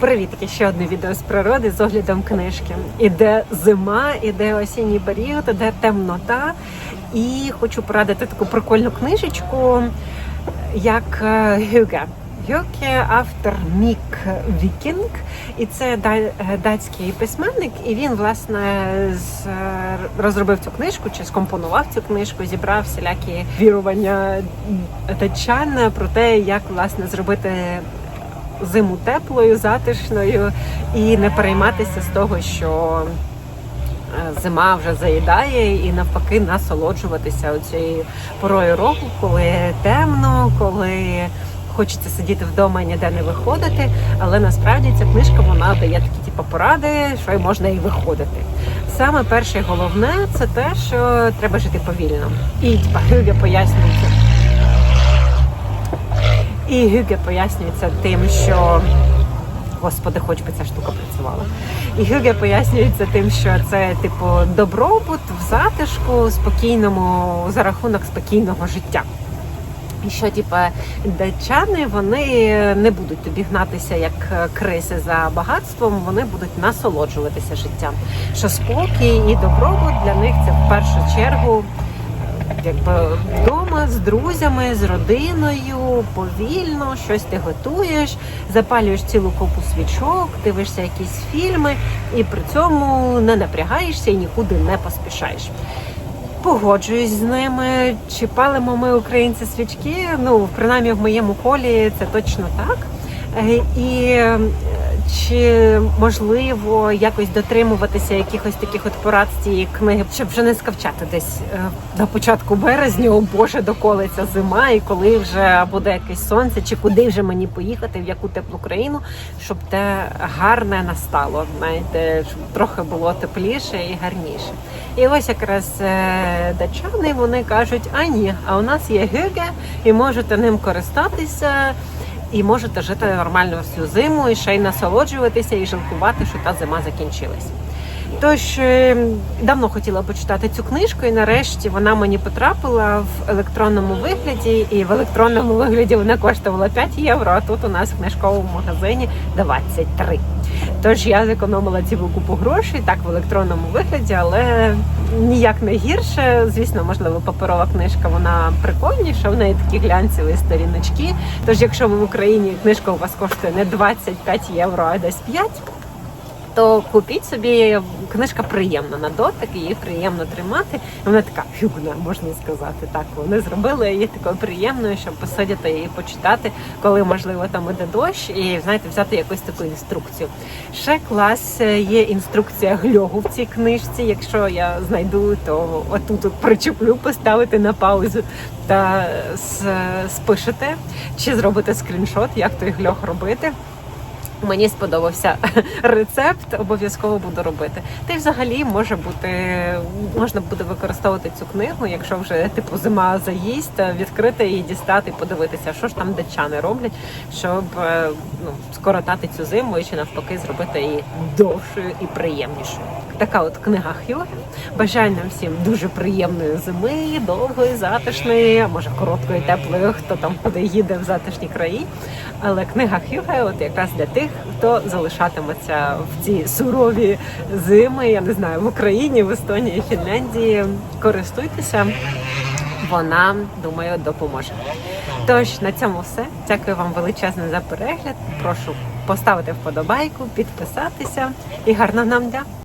Привіт, ще одне відео з природи з оглядом книжки. Іде зима, іде осінній період, іде темнота. І хочу порадити таку прикольну книжечку, як е, Гюге. Гюге автор Мік Вікінг, і це датський письменник. І він власне з- розробив цю книжку чи скомпонував цю книжку, зібрав всілякі вірування датчан про те, як власне зробити зиму теплою, затишною і не перейматися з того, що е, зима вже заїдає, і навпаки насолоджуватися цією порою року, коли темно, коли хочеться сидіти вдома і ніде не виходити. Але насправді ця книжка вона дає такі типу, поради, що й можна і виходити. Саме перше і головне це те, що треба жити повільно. І типа Гюге пояснюється. І Гюге пояснюється тим, що Господи, хоч би ця штука працювала. І Гюге пояснюється тим, що це типу добробут в затишку, спокійному за рахунок спокійного життя. І що, типа, датчани вони не будуть тобі гнатися як криси за багатством, вони будуть насолоджуватися життям. Що спокій і добробут для них це в першу чергу якби вдома з друзями, з родиною, повільно, щось ти готуєш, запалюєш цілу купу свічок, дивишся якісь фільми, і при цьому не напрягаєшся і нікуди не поспішаєш. Погоджуюсь з ними. Чи палимо ми українці свічки? Ну, принаймні в моєму колі це точно так. Е, І чи можливо якось дотримуватися якихось таких от порад з цієї книги, щоб вже не скавчати десь е, на початку березня, о Боже, доколиться зима, і коли вже буде якесь сонце, чи куди вже мені поїхати, в яку теплу країну, щоб те гарне настало, знаєте, щоб трохи було тепліше і гарніше. І ось якраз е, датчани вони кажуть: а ні, а у нас є гюге, і можете ним користатися. І можете жити нормально всю зиму, і ще й насолоджуватися, і жалкувати, що та зима закінчилась. Тож е, давно хотіла почитати цю книжку, і нарешті вона мені потрапила в електронному вигляді, і в електронному вигляді вона коштувала 5 євро. А тут у нас в книжковому магазині 23. Тож я зекономила цілу купу грошей так в електронному вигляді, але ніяк не гірше. Звісно, можливо, паперова книжка вона прикольніша. В неї такі глянцеві сторіночки. Тож, якщо ви в Україні книжка у вас коштує не 25 євро, а десь 5, то купіть собі книжка приємна на дотик, її приємно тримати. Вона така фюгна, можна сказати. Так вони зробили її такою приємною, щоб посидіти і почитати, коли можливо там іде дощ, і знаєте, взяти якусь таку інструкцію. Ще клас е, є інструкція гльогу в цій книжці. Якщо я знайду, то отут от причеплю, поставити на паузу та спишете чи зробите скріншот, як той гльог робити. Мені сподобався рецепт, обов'язково буду робити. Та й взагалі може бути можна буде використовувати цю книгу, якщо вже типу зима заїсть, відкрити її, дістати, подивитися, що ж там датчани роблять, щоб е, ну, скоротати цю зиму і чи навпаки зробити її довшою і приємнішою. Така от книга Хьюге. Бажаю нам всім дуже приємної зими, довгої, затишної, а може короткої, теплої, хто там куди їде в затишні краї. Але книга Хьюге, от якраз для тих, хто залишатиметься в ці сурові зими, я не знаю, в Україні, в Естонії, Фінляндії. Користуйтеся, вона думаю допоможе. Тож на цьому все. Дякую вам величезне за перегляд. Прошу поставити вподобайку, підписатися і гарного нам дня!